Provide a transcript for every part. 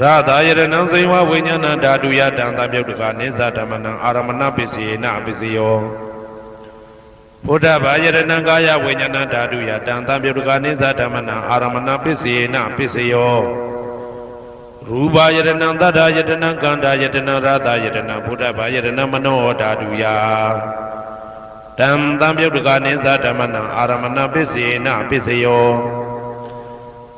ရသာယရဏံစေဝဝိညာဏဓာတုယတံသံပယုတ်တကနိသဓမ္မနံအာရမဏပစ္စေနပစ္စယောဘုဒ္ဓဘာယရဏံကာယဝိညာဏဓာတုယတံသံပယုတ်တကနိသဓမ္မနံအာရမဏပစ္စေနပစ္စယောရူပယရဏံတတ္ထာယတနံကန္တာယတနံရသာယတနံဘုဒ္ဓဘာယရဏံမနောဓာတုယတံသံပယုတ်တကနိသဓမ္မနံအာရမဏပစ္စေနပစ္စယော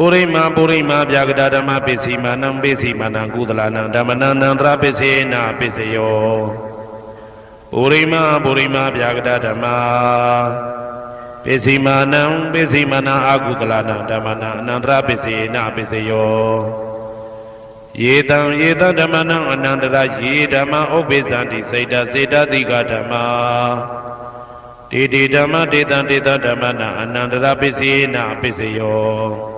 ပုရိမပုရိမဗျာကတဓမ္မာပိစီမာနံပိစီမာနံကုသလနံဓမ္မနံနန္တရာပိစေနပစ္စယောပုရိမပုရိမဗျာကတဓမ္မာပိစီမာနံပိစီမာနံအာကုသလနံဓမ္မနံအနန္တရာပိစေနပစ္စယောယေတံယေတံဓမ္မနံအနန္တရာယေဓမ္မဥပ္ပိသန္တိစေတစေတတိကဓမ္မာတေတိဓမ္မတေတံတေတဓမ္မနံအနန္တရာပိစေနပစ္စယော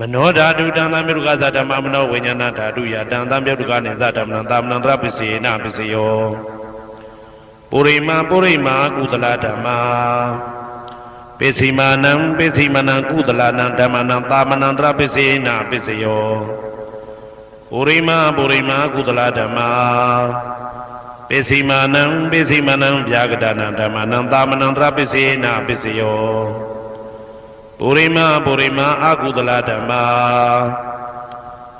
မနောဓာတုတံသံမြုကသဓမ္မမနောဝိညာဏဓာတုယတံသံမြုကနေသဓမ္မနံသာမဏံတရပစ္စေနပစ္စယောပုရိမပုရိမာကုသလဓမ္မာပိစီမာနံပိစီမနံကုသလနံဓမ္မနံသာမဏံတရပစ္စေနပစ္စယောပုရိမပုရိမာကုသလဓမ္မာပိစီမာနံပိစီမနံဗျာကတနံဓမ္မနံသာမဏံတရပစ္စေနပစ္စယော ပုရိမပုရိမအာကုသလဓမ္မာ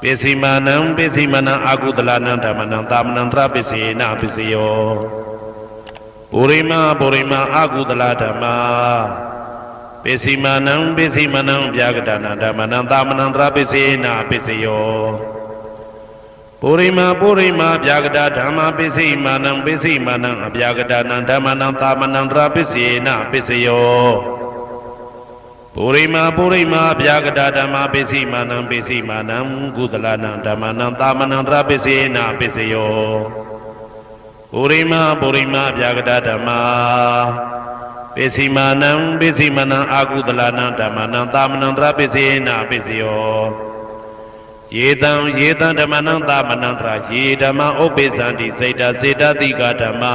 ပိစီမာနံပိစီမနံအာကုသလနံဓမ္မနံသာမဏံတရပိစေနပစ္စယောပုရိမပုရိမအာကုသလဓမ္မာပိစီမာနံပိစီမနံဗျာကတနာဓမ္မနံသာမဏံတရပိစေနပစ္စယောပုရိမပုရိမဗျာကတဓမ္မာပိစိမာနံပိစိမာနံအဗျာကတနံဓမ္မနံသာမဏံတရပိစေနပစ္စယော ပုရိမာပုရိမာဗျာကတာဓမ္မာပိစိမာနံပိစိမာနံကုသလနံဓမ္မနံသာမဏံတရပိစေနပိစယောပုရိမာပုရိမာဗျာကတာဓမ္မာပိစိမာနံပိစိမာနံအာကုသလနံဓမ္မနံသာမဏံတရပိစေနပိစယောယေတံယေတံဓမ္မနံသာမဏံတရယေဓမ္မဥပ္ပိသန္တိစေတစေတတိကဓမ္မာ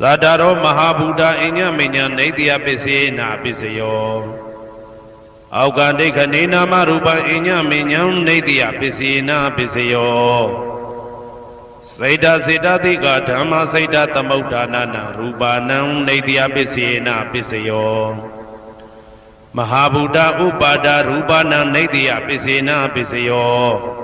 သတ္တရောမဟာဘူတာအညမဉ္ဉံနေတယပစ္စယေနပစ္စယောအောက်ကဒိဋ္ဌနေနာမရူပအညမဉ္ဉံနေတယပစ္စယေနပစ္စယောစေတစေတသိကဓမ္မစေတသမုဋ္ဌာနာနရူပါနံနေတယပစ္စယေနပစ္စယောမဟာဗုဒ္ဓဥပါဒရူပနာနေတယပစ္စေနာပစ္စယော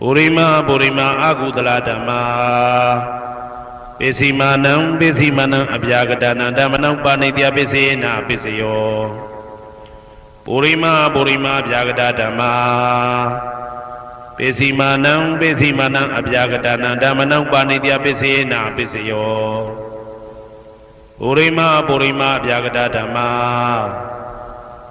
ပုရိမာပုရိမာအကုသလဓမ္မာပိစီမာနံပိစီမာနံအပြာကတနံဓမ္မနံပါဏိတယပစ္စေနပစ္စယောပုရိမာပုရိမာအပြာကတဓမ္မာပိစီမာနံပိစီမာနံအပြာကတနံဓမ္မနံပါဏိတယပစ္စေနပစ္စယောပုရိမာပုရိမာအပြာကတဓမ္မာ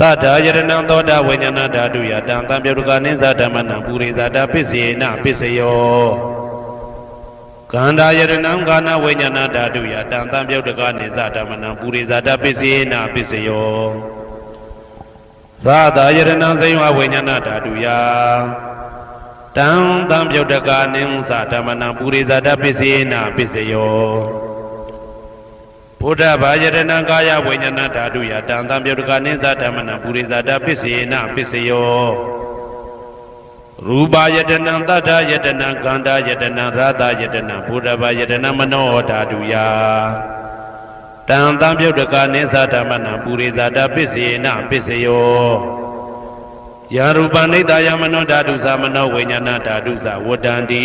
တတယရဏံသောတာဝိညာဏဓာတုယတံတံပြုတ်ကနိသဓမ္မနံပုရိသတာပစ္စေနပစ္စယောကန္တာယရဏံကာနဝိညာဏဓာတုယတံတံပြုတ်ကနိသဓမ္မနံပုရိသတာပစ္စေနပစ္စယောရာသာယရဏံစိဝဝိညာဏဓာတုယတံတံပြုတ်ကနိသဓမ္မနံပုရိသတာပစ္စေနပစ္စယော ဘုဒ္ဓဘာယတနာကာယဝိညာဏဓာတုယတံတံပြုတ်ကနိသဓမ္မနံပုရိသတာပစ္စေနပစ္စယောရူပယတနံတတ္ထယတနံကန္တာယတနံရာသယတနံဘုဒ္ဓဘာယတနံမနောဓာတုယတံတံပြုတ်တကနိသဓမ္မနံပုရိသတာပစ္စယေနပစ္စယောယာရူပနိတယမနောဓာတုသမနောဝိညာဏဓာတုသဝတ္တန္တိ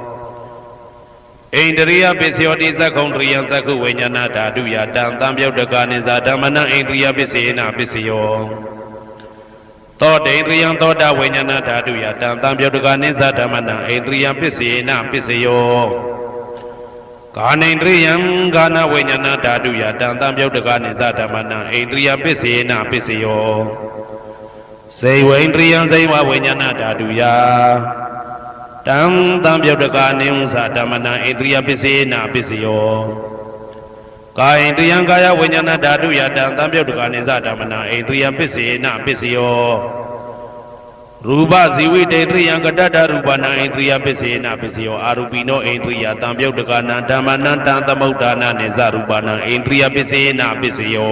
ဣန္ဒရိယပစ္စယောတိသက္ကုံတရိယသက္ကုဝိညာဏဓာတုယတံတံပြုတ်တကနိသဓမ္မနံဣန္ဒရိယပစ္စေနပစ္စယောသောတေန္ဒရိယသောတာဝိညာဏဓာတုယတံတံပြုတ်တကနိသဓမ္မနံဣန္ဒရိယပစ္စေနပစ္စယောကာနိန္ဒရိယံဂာနဝိညာဏဓာတုယတံတံပြုတ်တကနိသဓမ္မနံဣန္ဒရိယပစ္စေနပစ္စယောစေဝိန္ဒရိယံဇိဝဝိညာဏဓာတုယ တံတံပြုတ်တကနိဥ္စဓမ္မနံဣန္ဒရိယပစ္စေနပစ္စယောကာယိန္ဒရိယံကာယဝိညာဏဓာတုယတံတံပြုတ်တကနိသဓမ္မနံဣန္ဒရိယပစ္စေနပစ္စယောရူပဇီဝိတေတရိယံကတ္တတရူပနာဣန္ဒြိယပစ္စေနပစ္စယောအာရူပိနောဣန္ဒြိယတံပြုတ်တကနာဓမ္မနံတံသမုဋ္ဌာနာနေဇရူပနာဣန္ဒြိယပစ္စေနပစ္စယော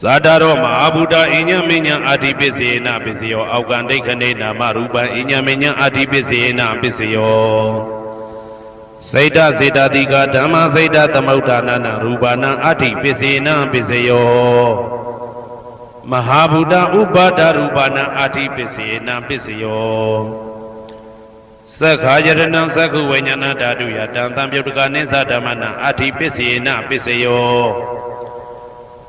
သတ္တရောမဟာဗုဒ္ဓအညမေညံအဋ္ဌိပစ္စေနပစ္စယောအောက်ကံဒိဋ္ဌနေနာမရူပံအညမေညံအဋ္ဌိပစ္စေနပစ္စယောစေတစေတတိကဓမ္မစေတသမုဋ္ဌာနာနရူပနာအဋ္ဌိပစ္စေနပစ္စယောမဟာဗုဒ္ဓဥပါဒရူပနာအဋ္ဌိပစ္စေနပစ္စယောသက္ခာယရဏံသက္ခုဝိညာဏဓာတုယတံတံပြုတ်တကနိသဓမ္မနံအာတိပစ္စေနပစ္စယော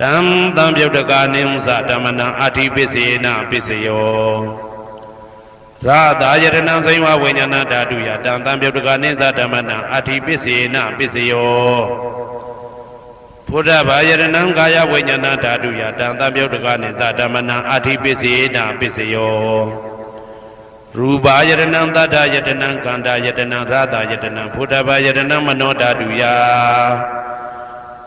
တံတံပြုတ်တကနိသဓမ္မနံအာတိပစ္စေနပစ္စယောရာသာယရဏံစိဝဝိညာဏဓာတုယာတံတံပြုတ်တကနိသဓမ္မနံအာတိပစ္စေနပစ္စယောဘုဒ္ဓဘာယရဏံကာယဝိညာဏဓာတုယတံသံပြုတ်တကနိသဓမ္မနံအာထိပစ္စေနာပစ္စယောရူပါယရဏံတတ္တယတနံကန္တာယတနံရတာယတနံဘုဒ္ဓဘာယရဏံမနောဓာတုယ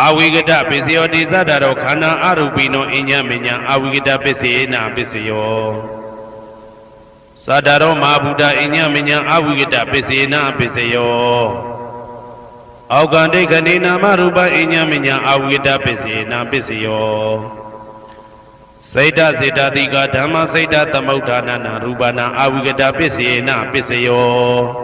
အာဝိကတပစ္စယောတိသတ္တရောခန္ဓာအရူပိနောအညမညအာဝိကတပစ္စေနပစ္စယောသတ္တရောမဟာဗုဒ္ဓအညမညအာဝိကတပစ္စေနပစ္စယောအောက်ကန္တိခဏိနာမရူပအညမညအာဝိကတပစ္စေနပစ္စယောစိတ်တစေတတိကဓမ္မစိတ်တသမုဋ္ဌာနနာရူပနာအာဝိကတပစ္စေနပစ္စယော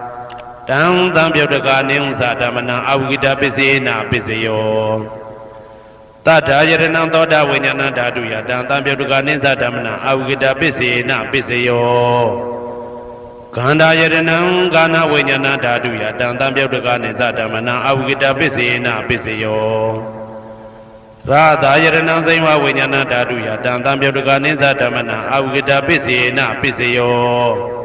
တံတံပြုတ်တကာနိဥ္စဓမ္မနံအဝိကတပစ္စေနာပစ္စယောတထာယရဏံသောတာဝိညာဏဓာတုယတံတံပြုတ်တကာနိစ္စဓမ္မနံအဝိကတပစ္စေနာပစ္စယောခန္ဓာယရဏံကာနဝိညာဏဓာတုယတံတံပြုတ်တကာနိစ္စဓမ္မနံအဝိကတပစ္စေနာပစ္စယောရာသာယရဏံစိမဝိညာဏဓာတုယတံတံပြုတ်တကာနိစ္စဓမ္မနံအဝိကတပစ္စေနာပစ္စယော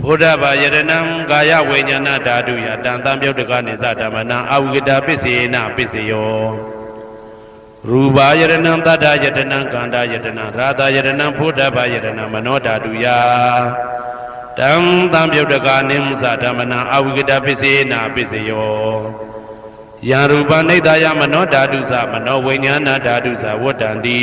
ဘုဒ္ဓဘာယရဏံကာယဝိညာဏဓာတုယတံတံပြုတ်တကနိသဓမ္မနံအဝိကတပစ္စေနပစ္စယောရူပါယရဏံတတ္ထယတနံကန္တာယတနံရာတာယရဏံဘုဒ္ဓဘာယရဏံမနောဓာတုယတံတံပြုတ်တကနိသဓမ္မနံအဝိကတပစ္စေနပစ္စယောယံရူပနိဒာယမနောဓာတုသမနောဝိညာဏဓာတုသဝတ္တန္တိ